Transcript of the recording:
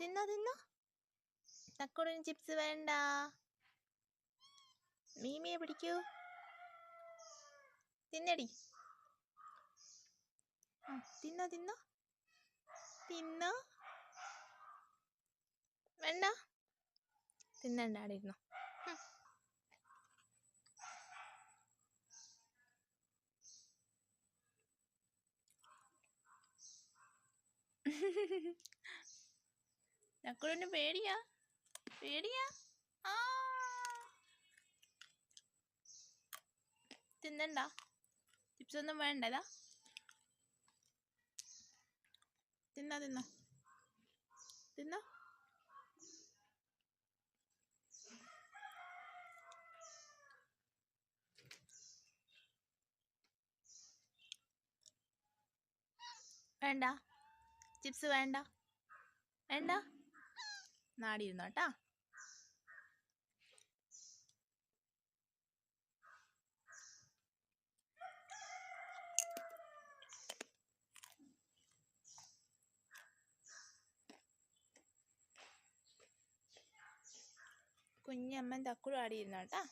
തിന്നോ തിന്നോ തക്കുടിന് ചിപ്സ് വേണ്ട മീമിയെ പിടിക്കൂ തിന്നടി ആ, തിന്നോ തിന്നോ തിന്നോ വേണ്ട തിന്നണ്ട അവിടെ ഇരുന്നോ ഹും. നക്കുളിന് പേടിയാ. പേടിയാ? ആ. തിന്നണ്ട. ചിപ്സ് ഒന്നും വേണ്ടതാ. തിന്ന തിന്ന. തിന്ന. വേണ്ട. ചിപ്സ് വേണ്ട. വേണ്ട. നാടിയിരുന്നോ കേട്ടാ കുഞ്ഞമ്മൻ തക്കുടും ആടിയിരുന്നോ കേട്ടാ